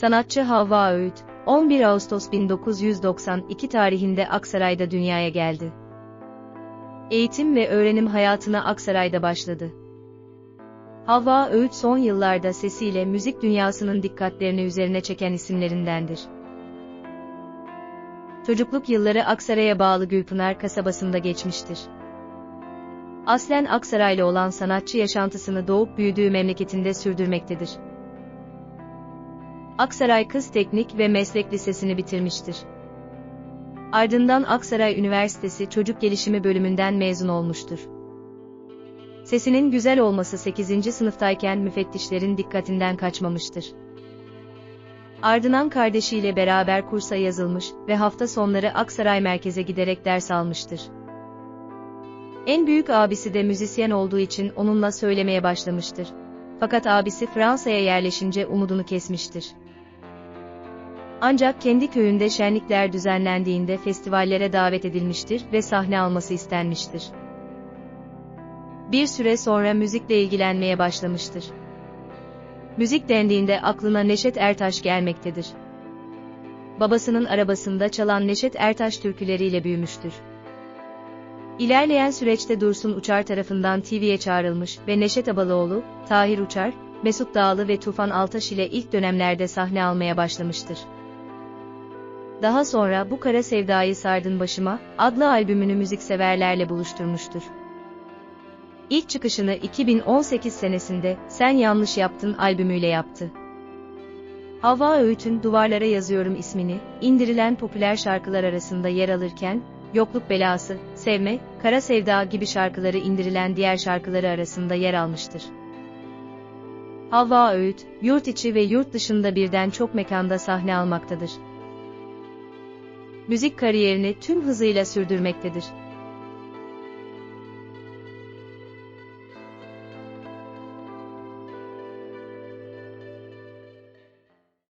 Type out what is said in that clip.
Sanatçı Havva Öğüt, 11 Ağustos 1992 tarihinde Aksaray'da dünyaya geldi. Eğitim ve öğrenim hayatına Aksaray'da başladı. Havva Öğüt son yıllarda sesiyle müzik dünyasının dikkatlerini üzerine çeken isimlerindendir. Çocukluk yılları Aksaray'a bağlı Gülpınar kasabasında geçmiştir. Aslen Aksaraylı olan sanatçı yaşantısını doğup büyüdüğü memleketinde sürdürmektedir. Aksaray Kız Teknik ve Meslek Lisesi'ni bitirmiştir. Ardından Aksaray Üniversitesi Çocuk Gelişimi bölümünden mezun olmuştur. Sesinin güzel olması 8. sınıftayken müfettişlerin dikkatinden kaçmamıştır. Ardından kardeşiyle beraber kursa yazılmış ve hafta sonları Aksaray merkeze giderek ders almıştır. En büyük abisi de müzisyen olduğu için onunla söylemeye başlamıştır. Fakat abisi Fransa'ya yerleşince umudunu kesmiştir. Ancak kendi köyünde şenlikler düzenlendiğinde festivallere davet edilmiştir ve sahne alması istenmiştir. Bir süre sonra müzikle ilgilenmeye başlamıştır. Müzik dendiğinde aklına Neşet Ertaş gelmektedir. Babasının arabasında çalan Neşet Ertaş türküleriyle büyümüştür. İlerleyen süreçte Dursun Uçar tarafından TV'ye çağrılmış ve Neşet Abaloğlu, Tahir Uçar, Mesut Dağlı ve Tufan Altaş ile ilk dönemlerde sahne almaya başlamıştır. Daha sonra Bu Kara Sevdayı Sardın Başıma adlı albümünü müzikseverlerle buluşturmuştur. İlk çıkışını 2018 senesinde Sen Yanlış Yaptın albümüyle yaptı. Havva Öğüt'ün Duvarlara Yazıyorum ismini, indirilen popüler şarkılar arasında yer alırken, Yokluk Belası, Sevme, Kara Sevda gibi şarkıları indirilen diğer şarkıları arasında yer almıştır. Havva Öğüt, yurt içi ve yurt dışında birden çok mekanda sahne almaktadır. Müzik kariyerini tüm hızıyla sürdürmektedir.